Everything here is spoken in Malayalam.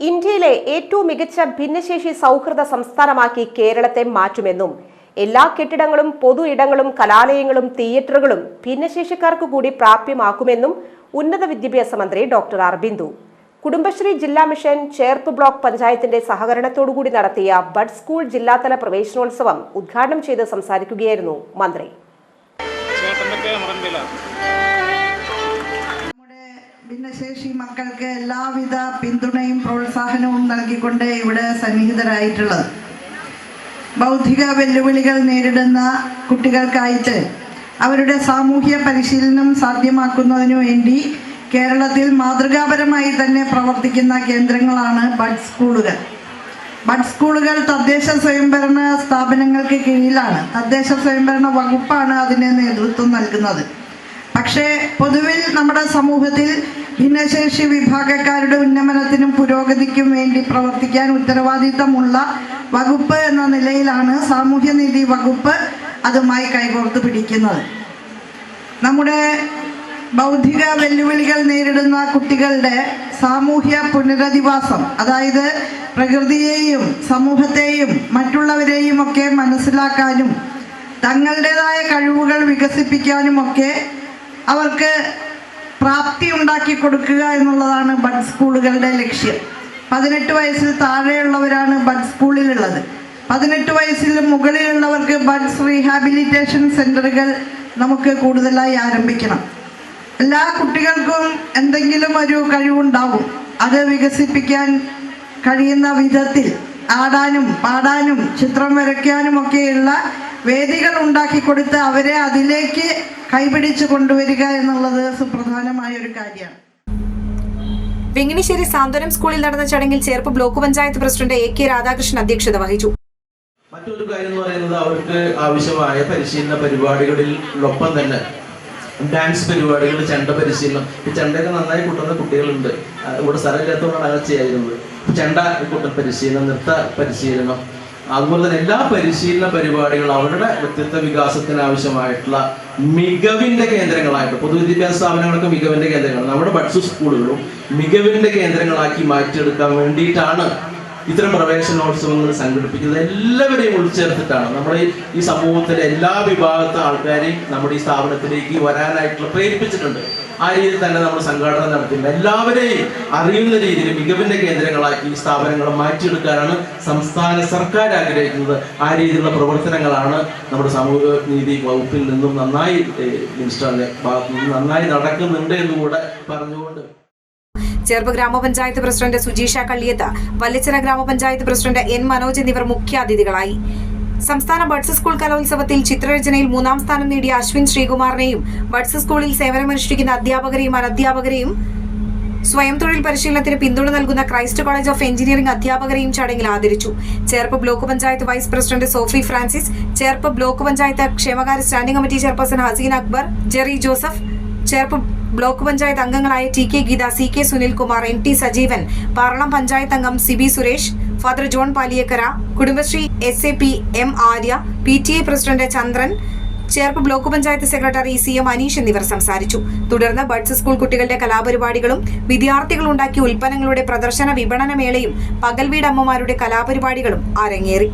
ഇന്ത്യയിലെ ഏറ്റവും മികച്ച ഭിന്നശേഷി സൗഹൃദ സംസ്ഥാനമാക്കി കേരളത്തെ മാറ്റുമെന്നും എല്ലാ കെട്ടിടങ്ങളും പൊതു ഇടങ്ങളും കലാലയങ്ങളും തിയേറ്ററുകളും ഭിന്നശേഷിക്കാർക്ക് കൂടി പ്രാപ്യമാക്കുമെന്നും ഉന്നത വിദ്യാഭ്യാസ മന്ത്രി ഡോക്ടർ ആർ ബിന്ദു കുടുംബശ്രീ ജില്ലാ മിഷൻ ചേർപ്പ് ബ്ലോക്ക് പഞ്ചായത്തിന്റെ സഹകരണത്തോടുകൂടി നടത്തിയ ബഡ് സ്കൂൾ ജില്ലാതല പ്രവേശനോത്സവം ഉദ്ഘാടനം ചെയ്ത് സംസാരിക്കുകയായിരുന്നു മന്ത്രി. ഭിന്നശേഷി മക്കൾക്ക് എല്ലാവിധ പിന്തുണയും പ്രോത്സാഹനവും നൽകിക്കൊണ്ട് ഇവിടെ സന്നിഹിതരായിട്ടുള്ളത്. ബൗദ്ധിക വെല്ലുവിളികൾ നേരിടുന്ന കുട്ടികൾക്കായിട്ട് അവരുടെ സാമൂഹ്യ പരിശീലനം സാധ്യമാക്കുന്നതിനു വേണ്ടി കേരളത്തിൽ മാതൃകാപരമായി തന്നെ പ്രവർത്തിക്കുന്ന കേന്ദ്രങ്ങളാണ് ബഡ് സ്കൂളുകൾ. ബഡ് സ്കൂളുകൾ തദ്ദേശ സ്വയംഭരണ സ്ഥാപനങ്ങൾക്ക് കീഴിലാണ്. തദ്ദേശ സ്വയംഭരണ വകുപ്പാണ് അതിന് നേതൃത്വം നൽകുന്നത്. പക്ഷേ പൊതുവിൽ നമ്മുടെ സമൂഹത്തിൽ ഭിന്നശേഷി വിഭാഗക്കാരുടെ ഉന്നമനത്തിനും പുരോഗതിക്കും വേണ്ടി പ്രവർത്തിക്കാൻ ഉത്തരവാദിത്തമുള്ള വകുപ്പ് എന്ന നിലയിലാണ് സാമൂഹ്യനീതി വകുപ്പ് അതുമായി കൈകോർത്ത് പിടിക്കുന്നത്. നമ്മുടെ ബൗദ്ധിക വെല്ലുവിളികൾ നേരിടുന്ന കുട്ടികളുടെ സാമൂഹ്യ പുനരധിവാസം അതായത് പ്രകൃതിയെയും സമൂഹത്തെയും മറ്റുള്ളവരെയും ഒക്കെ മനസ്സിലാക്കാനും തങ്ങളുടേതായ കഴിവുകൾ വികസിപ്പിക്കാനുമൊക്കെ അവർക്ക് പ്രാപ്തി ഉണ്ടാക്കി കൊടുക്കുക എന്നുള്ളതാണ് ബഡ് സ്കൂളുകളുടെ ലക്ഷ്യം. പതിനെട്ട് വയസ്സിൽ താഴെയുള്ളവരാണ് ബഡ് സ്കൂളിലുള്ളത്. പതിനെട്ട് വയസ്സിൽ മുകളിലുള്ളവർക്ക് ബഡ്സ് റീഹാബിലിറ്റേഷൻ സെന്ററുകൾ നമുക്ക് കൂടുതലായി ആരംഭിക്കണം. എല്ലാ കുട്ടികൾക്കും എന്തെങ്കിലും ഒരു കഴിവുണ്ടാവും. അത് വികസിപ്പിക്കാൻ കഴിയുന്ന വിധത്തിൽ ആടാനും പാടാനും ചിത്രം വരയ്ക്കാനും ഒക്കെയുള്ള വേദികൾ ഉണ്ടാക്കി കൊടുത്ത് അവരെ അതിലേക്ക് കൈപിടിച്ച് കൊണ്ടുവരിക എന്നുള്ളത് സുപ്രധാനമായ ഒരു കാര്യമാണ്. വെങ്ങിനിശ്ശേരി സാന്ത്വനം സ്കൂളിൽ നടന്ന ചടങ്ങിൽ Cherpu block panchayat president A K Radhakrishnan അധ്യക്ഷത വഹിച്ചു. മറ്റൊരു കാര്യം എന്ന് പറയുന്നത് അവർക്ക് ആവശ്യമായ പരിശീലന പരിപാടികളിലൊപ്പം തന്നെ ഡാൻസ് പരിപാടികൾ ചെണ്ട പരിശീലനം. ഈ ചെണ്ടയൊക്കെ നന്നായി കൂട്ടുന്ന കുട്ടികളുണ്ട്. ഇവിടെ സ്ഥലമില്ലാത്തതുകൊണ്ടാണ് അങ്ങനെ ചെയ്യായിരുന്നത് ഇപ്പൊ ചെണ്ട കൂട്ടൽ പരിശീലനം നൃത്ത പരിശീലനം അതുപോലെ തന്നെ എല്ലാ പരിശീലന പരിപാടികളും അവരുടെ വ്യക്തിത്വ വികാസത്തിന് ആവശ്യമായിട്ടുള്ള മികവിന്റെ കേന്ദ്രങ്ങളായിട്ട് പൊതുവിദ്യാഭ്യാസ സ്ഥാപനങ്ങളൊക്കെ മികവിന്റെ കേന്ദ്രങ്ങൾ നമ്മുടെ ബഡ്സ് സ്കൂളുകളും മികവിന്റെ കേന്ദ്രങ്ങളാക്കി മാറ്റിയെടുക്കാൻ വേണ്ടിയിട്ടാണ് ഇത്തരം പ്രവേശനോത്സവങ്ങൾ സംഘടിപ്പിക്കുന്നത് എല്ലാവരെയും ഉൾച്ചേർത്തിട്ടാണ്. നമ്മുടെ ഈ- സമൂഹത്തിലെ എല്ലാ വിഭാഗത്തെ ആൾക്കാരെയും നമ്മുടെ ഈ സ്ഥാപനത്തിലേക്ക് വരാനായിട്ടുള്ള പ്രേരിപ്പിച്ചിട്ടുണ്ട്. ആ രീതിയിൽ തന്നെ നമ്മൾ സംഘാടനം നടത്തുന്നത് എല്ലാവരെയും അറിയുന്ന രീതിയിൽ മികവിന്റെ കേന്ദ്രങ്ങളാക്കി ഈ സ്ഥാപനങ്ങളെ മാറ്റിയെടുക്കാനാണ് സംസ്ഥാന സർക്കാർ ആഗ്രഹിക്കുന്നത്. ആ രീതിയിലുള്ള പ്രവർത്തനങ്ങളാണ് നമ്മുടെ സമൂഹ നീതി വകുപ്പിൽ നിന്നും നന്നായി മിനിസ്റ്ററിന്റെ ഭാഗത്തു നിന്ന് നന്നായി നടക്കുന്നുണ്ട് എന്നുകൂടെ പറഞ്ഞുകൊണ്ട് ചേർപ്പ് ഗ്രാമപഞ്ചായത്ത് പ്രസിഡന്റ് സുജീഷ കള്ളിയത്ത് വല്ലച്ചിറ ഗ്രാമപഞ്ചായത്ത് പ്രസിഡന്റ് എൻ മനോജ് എന്നിവർ മുഖ്യാതിഥികളായി. സംസ്ഥാന ബഡ്സ് സ്കൂൾ കലോത്സവത്തിൽ ചിത്രരചനയിൽ മൂന്നാം സ്ഥാനം നേടിയ അശ്വിൻ ശ്രീകുമാറിനെയും ബഡ്സ് സ്കൂളിൽ സേവനമനുഷ്ഠിക്കുന്ന അധ്യാപകരെയും അനധ്യാപകരെയും സ്വയം തൊഴിൽ പരിശീലനത്തിന് പിന്തുണ നൽകുന്ന ക്രൈസ്റ്റ് കോളേജ് ഓഫ് എഞ്ചിനീയറിംഗ് അധ്യാപകരെയും ചടങ്ങിൽ ആദരിച്ചു. Cherpu block panchayat vice president Sophie Francis Cherpu block panchayat ക്ഷേമകാര്യ standing committee chairperson Haseen Akbar Jerry Joseph Cherpu block panchayat അംഗങ്ങളായ T K Geetha C K Sunilkumar N T Sajeevan Paralam panchayat അംഗം C B Suresh father John Paliyakkara Kudumbashree S A P M Arya P T A president Chandran Cherpu block panchayat secretary C M Aneesh എന്നിവർ സംസാരിച്ചു. തുടർന്ന് ബഡ്സ് സ്കൂൾ കുട്ടികളുടെ കലാപരിപാടികളും വിദ്യാർത്ഥികൾ ഉണ്ടാക്കിയ ഉൽപ്പന്നങ്ങളുടെ പ്രദർശന വിപണന മേളയും പകൽ വീടമ്മമാരുടെ കലാപരിപാടികളും അരങ്ങേറി.